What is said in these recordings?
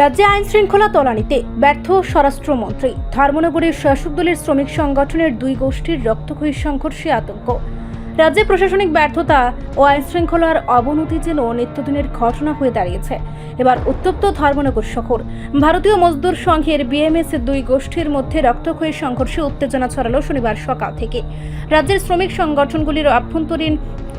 রাজ্যে আইন শৃঙ্খলা তলানিতে ব্যর্থ স্বরাষ্ট্রমন্ত্রী। ধর্মনগরের শাসক দলের শ্রমিক সংগঠনের দুই গোষ্ঠীর রক্তক্ষয়ী সংঘর্ষে আতঙ্ক। রাজ্যে প্রশাসনিক ব্যর্থতা ও আইন শৃঙ্খলার অবনতি যেন নিত্যদিনের ঘটনা হয়ে দাঁড়িয়েছে। এবার উত্তপ্ত ধর্মনগর শহর। ভারতীয় মজদুর সংঘের বিএমএস এর দুই গোষ্ঠীর মধ্যে রক্তক্ষয়ী সংঘর্ষে উত্তেজনা ছড়ালো শনিবার সকাল থেকে। রাজ্যের শ্রমিক সংগঠনগুলির আভ্যন্তরীণ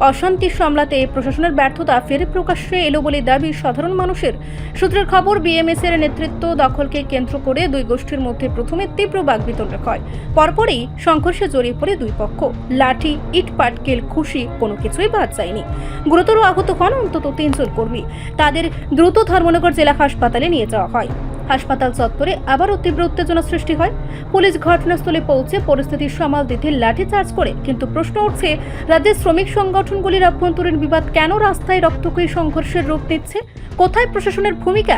অশান্তি সামলাতে প্রশাসনের ব্যর্থতা ফের প্রকাশ্যে এলো বলে দাবি সাধারণ মানুষের। সূত্রের খবর বিএমএস এর নেতৃত্ব দখলকে কেন্দ্র করে দুই গোষ্ঠীর মধ্যে প্রথমে তীব্র বাগবিতণ্ডা হয়। পরপরই সংঘর্ষে জড়িয়ে পড়ে দুই পক্ষ। লাঠি, ইট পাটকেল, খুশি কোনো কিছুই বাদ যায়নি। গুরুতর আহত হন অন্তত তিনজন কর্মী। তাদের দ্রুত ধর্মনগর জেলা হাসপাতালে নিয়ে যাওয়া হয়। হাসপাতাল চত্বরে আবারও তীব্র উত্তেজনা সৃষ্টি হয়। পুলিশ ঘটনাস্থলে পৌঁছে পরিস্থিতি সামাল দিতে লাঠিচার্জ করে, কিন্তু প্রশ্ন উঠছে, রাজ্যের শ্রমিক সংগঠনগুলির অভ্যন্তরীণ বিবাদ কেন রাস্তায় রক্তক্ষয়ী সংঘর্ষের রূপ নিচ্ছে? কোথায় প্রশাসনের ভূমিকা?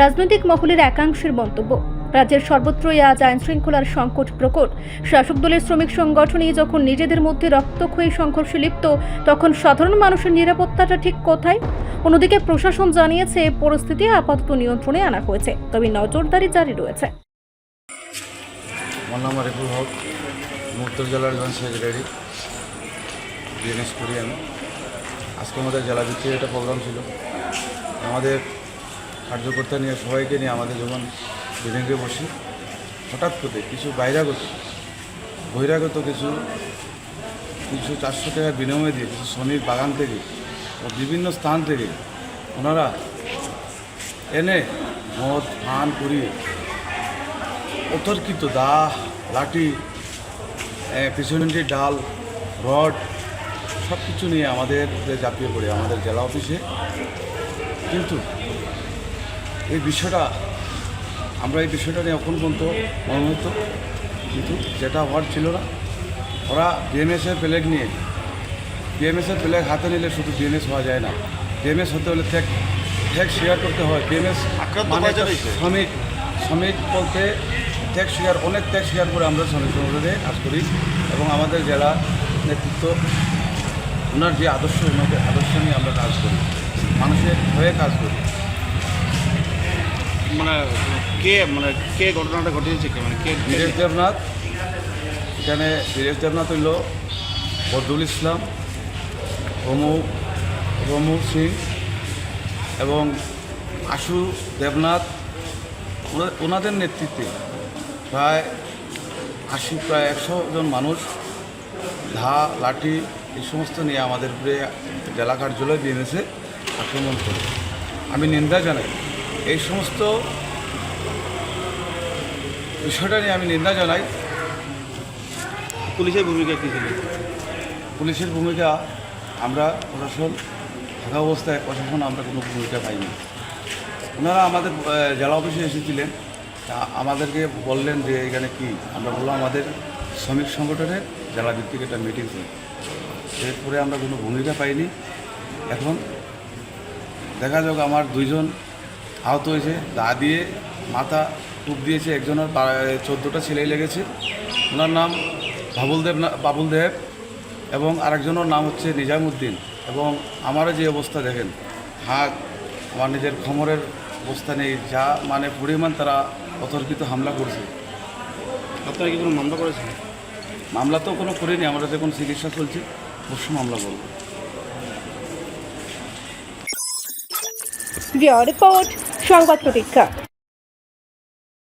রাজনৈতিক মহলের একাংশের মন্তব্য। রাজ্যের সর্বত্রই আজ আইন শৃঙ্খলার সংকট প্রকট। শাসক দলের শ্রমিক সংগঠনই যখন নিজেদের মধ্যে রক্তক্ষয়ী সংঘর্ষে লিপ্ত, তখন সাধারণ মানুষের নিরাপত্তাটা ঠিক কোথায়? অন্যদিকে প্রশাসন জানিয়েছে পরিস্থিতি আপাতত নিয়ন্ত্রণে আনা হয়েছে। তবে নজরদারি জারি রয়েছে। আমার নাম হক উত্তর জেলার বিএনএস করি আমি। আজকে আমাদের জেলা ভিত্তিক একটা প্রোগ্রাম ছিল। আমাদের কার্যকর্তা নিয়ে সবাইকে নিয়ে আমাদের যখন মিটিংয়ে বসি। হঠাৎ করে কিছু বাইরাগত, বহিরাগত কিছু কিছু চারশো টাকার বিনিময় দিয়ে কিছু শ্রমিক বাগান থেকে বিভিন্ন স্থান থেকে ওনারা এনে মদ, পান করিয়ে অতর্কিত দা লাঠি পিছনটি ডাল, রড সব কিছু নিয়ে আমাদের জাপিয়ে পড়ে আমাদের জেলা অফিসে। কিন্তু এই বিষয়টা আমরা এই বিষয়টা নিয়ে এখন পর্যন্ত মনে হতো কিন্তু যেটা হওয়ার ছিল না। ওরা বিএমএসের প্লেগ নিয়ে বিএমএসের প্লেগ হাতে নিলে শুধু বিএমএস হওয়া যায় না। বিএমএস হতে হলে ত্যাগ ত্যাগ স্বীকার করতে হয়। বিএমএস মানে শ্রমিক শ্রমিক বলতে ত্যাগ স্বীকার অনেক ত্যাগ স্বীকার করে আমরা শ্রমিক সংগঠনে কাজ করি এবং আমাদের জেলা নেতৃত্ব ওনার যে আদর্শ ওনাদের আদর্শ নিয়ে আমরা কাজ করি। মানুষের হয়ে কাজ করি। মানে কে মানে কে ঘটনাটা ঘটিয়েছে কে? মানে কে বীরেশ দেবনাথ, এখানে বীরেশ দেবনাথ হইল বদরুল ইসলাম, রমু রমু সিং এবং আশু দেবনাথ। ওনা- ওনাদের নেতৃত্বে প্রায় আশি, প্রায় একশো জন মানুষ ধা লাঠি এই সমস্ত নিয়ে আমাদের উপরে জেলা কার্যালয় বিএমএসে আক্রমণ করে। আমি নিন্দা জানাই এই সমস্ত বিষয়টা নিয়ে আমি নিন্দা জানাই। পুলিশের ভূমিকা কী ছিল? পুলিশের ভূমিকা আমরা প্রশাসন থাকা অবস্থায় প্রশাসন আমরা কোনো ভূমিকা পাইনি। ওনারা আমাদের জেলা অফিসে এসেছিলেন। আমাদেরকে বললেন যে এখানে কি? আমরা বললাম আমাদের শ্রমিক সংগঠনের জেলা ভিত্তিক একটা মিটিং ছিল এরপরে আমরা কোনো ভূমিকা পাইনি। এখন দেখা যাক আমার দুইজন আহত হয়েছে দা দিয়ে মাথা টুপ দিয়েছে একজনের চোদ্দোটা ছেলেই লেগেছে। ওনার নাম বাবুল দেব না বাবুল দেব এবং আরেকজনের নাম হচ্ছে নিজামুদ্দিন। এবং আমারও যে অবস্থা দেখেন হাত আমার নিজের খমরের অবস্থা নেই যা মানে পরিমাণ তারা অতর্কিত হামলা করছে। আপনারা কি কোনো মামলা করেছেন? মামলা তো কোনো করিনি আমরা যখন চিকিৎসা চলছে অবশ্যই মামলা করব রিপোর্ট সংবাদ